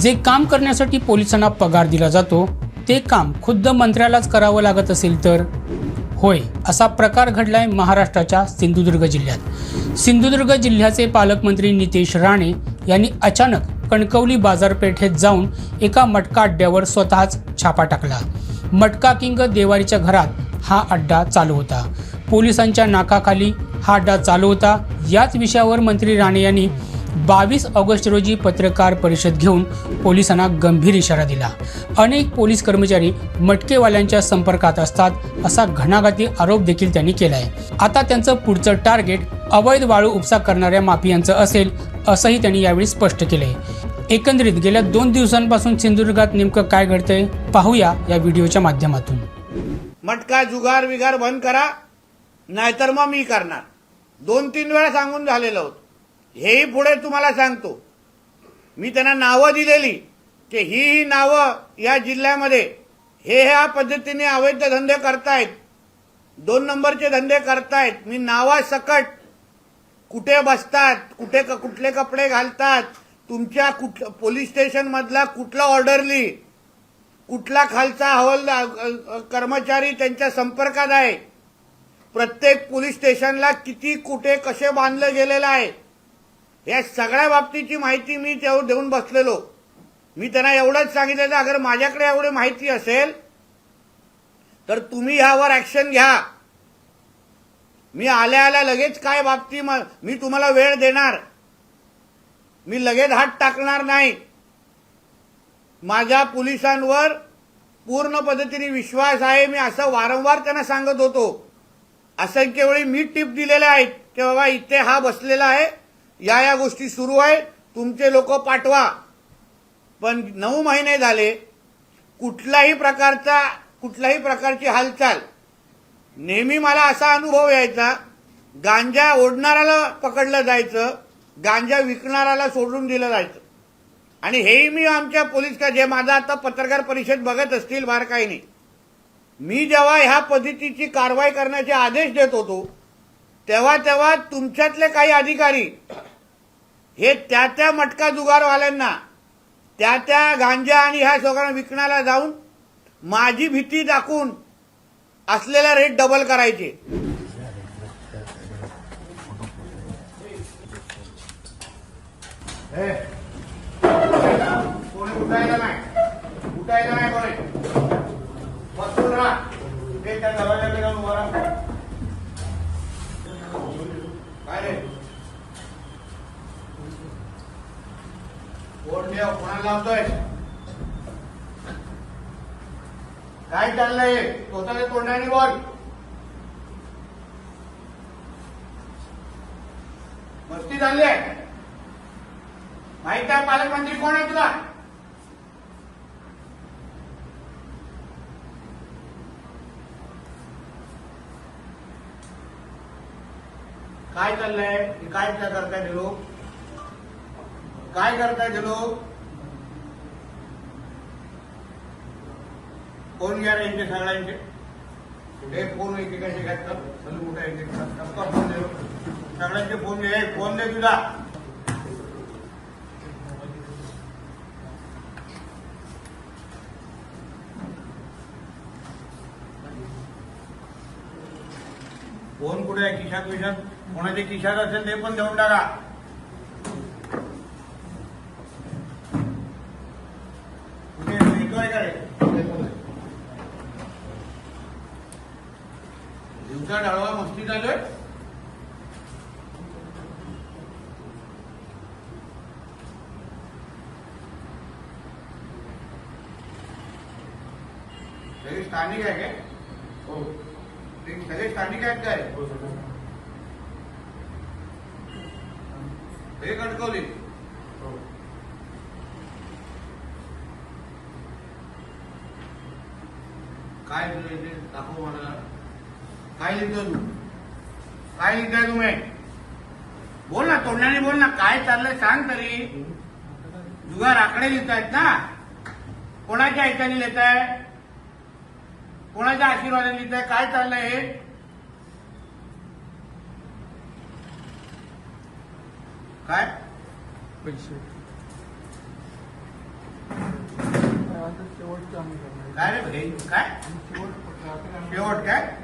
जे काम करण्यासाठी पोलिसांना पगार दिला जातो ते काम खुद्द मंत्र्यालाच करावं लागत असेल तर? होय असा प्रकार घडलाय महाराष्ट्राच्या सिंधुदुर्ग जिल्ह्यात. सिंधुदुर्ग जिल्ह्याचे पालकमंत्री नितेश राणे यांनी अचानक कणकवली बाजारपेठेत जाऊन एका मटका अड्ड्यावर स्वतःच छापा टाकला. मटका किंग देवारीच्या घरात हा अड्डा चालू होता. पोलिसांच्या नाकाखाली हा अड्डा चालू होता. याच विषयावर मंत्री राणे यांनी बावीस ऑगस्ट रोजी पत्रकार परिषद घेऊन पोलिसांना गंभीर इशारा दिला. अनेक पोलीस कर्मचारी मटकेवाल्यांच्या संपर्कात असतात असा घणाघाती आरोप देखील त्यांनी केला आहे आता त्यांचं पुढचं टार्गेट अवैध वाळू उपसा करणाऱ्या माफियांचं असेल असंही त्यांनी यावेळी स्पष्ट केलंय. एकंदरीत गेल्या दोन दिवसांपासून सिंधुदुर्गात नेमकं काय घडतंय पाहूया या व्हिडिओच्या माध्यमातून. मटका जुगार विगार बंद करा नाहीतर मग मी करणार. दोन तीन वेळा सांगून झालेलं होतं. हेही पुढे तुम्हाला सांगतो. मी त्यांना नावं दिलेली की ही ही नावं या जिल्ह्यामध्ये हे ह्या पद्धतीने अवैध धंदे करतायत दोन नंबरचे धंदे करतायत मी नावासकट कुठे बसतात कुठे कुठले कपडे घालतात तुमच्या कुठ पोलीस स्टेशनमधला कुठला ऑर्डरली कुठला खालचा हवाल कर्मचारी त्यांच्या संपर्कात आहे प्रत्येक पोलीस स्टेशनला किती कुठे कसे बांधलं गेलेलं आहे या सगळ्या बाबतीची माहिती मी तेव्हा देऊन बसलेलो. मी त्यांना एवढंच सांगितलेलं अगर माझ्याकडे एवढी माहिती असेल तर तुम्ही ह्यावर ऍक्शन घ्या. मी आल्या आल्या लगेच काय बाबती मी तुम्हाला वेळ देणार. मी लगेच हात टाकणार नाही. माझ्या पोलिसांवर पूर्ण पद्धतीने विश्वास आहे मी असं वारंवार त्यांना सांगत होतो. असंख्य वेळी मी टिप दिलेल्या आहेत की बाबा इथे हा बसलेला आहे या या गोष्टी सुरू आहेत तुमचे लोक पाठवा. पण नऊ महिने झाले कुठलाही प्रकारचा कुठल्याही प्रकारची हालचाल. नेहमी मला असा अनुभव यायचा गांजा ओढणाऱ्याला पकडलं जायचं गांजा विकणाऱ्याला सोडून दिलं जायचं. आणि हेही मी आमच्या पोलीस का जे माझा आता पत्रकार परिषद बघत असतील बार काही नाही. मी जेव्हा ह्या पद्धतीची कारवाई करण्याचे आदेश देत होतो तेव्हा तेव्हा तुमच्यातले काही अधिकारी हे त्या त्या मटका जुगारवाल्यांना त्या त्या गांजा आणि ह्या सगळ्यांना विकण्याला जाऊन माझी भीती दाखवून असलेला रेट डबल करायचे. उठायला नाही. उठायला नाही कोणी बसून राहा ते त्या दरवाजाकडे जाऊन उभा राहा. काय रे कोण देव कोणाला लावतोय? काय चाललंय? स्वतःच्या तोंडाने बोल. मस्ती चालली आहे माहीत आहे पालकमंत्री कोण आहे तुला? काय चाललंय? हे काय काय करताय ते लोक? काय करताय ते लोक? फोन घ्या रे यांचे सगळ्यांचे कुठे फोन एकेकाचे घातलं चल कुठे यांचे टप्पा फोन दे. सगळ्यांचे फोन घे फोन दे तुझा फोन कुठे आहे? खिशात विशात कोणाच्या खिशात असेल ते पण देऊन टाका कुठे येतोय का रे दिवसा डाळवा मस्ती चालू सगळे स्थानिक आहे काय? हो. ते सगळे स्थानिक आहेत काय? हे कणकवली. काय तुझं इथे दाखव मला. काय लिहितो तू. काय लिहिताय तुम्ही. बोल ना तोंडाने बोल ना काय चाललंय सांग तरी. जुगार आकडे लिहितायत ना. कोणाच्या ह्याच्याने लिहिताय? कोणाच्या आशीर्वादाने लिहिताय? काय चाललंय हे? काय? पैसे. काय रे भाई? काय? शेवट काय?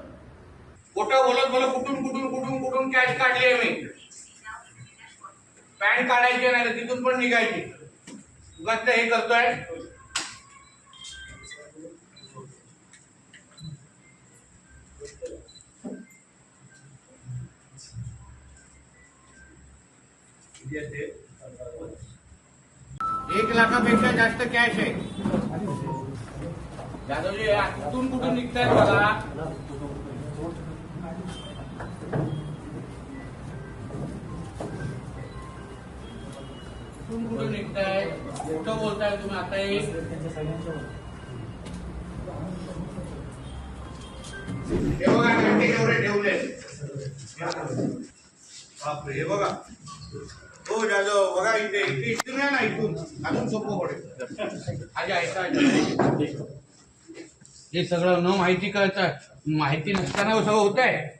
खोटं बोलत बोलत कुठून कुठून कुठून कुठून कॅश काढली आहे मी? पॅन्ट काढायची नाही तर तिथून पण निघायची. उगाच हे करतोय. एक लाखापेक्षा जास्त कॅश आहे. जाधवजी कुठून कुठून निघतायत बघा. कुठून कुठून निघताय? कुठं बोलताय तुम्ही? आता एक हे बघा घंटे एवढे ठेवले. बापरे हे बघा. हो जाधव बघा इथे. इथे इथून या ना इथून. अजून सोपं पडेल. आजी ऐका. हे सगळं न माहिती कळतं. माहिती नसताना सगळं होत आहे.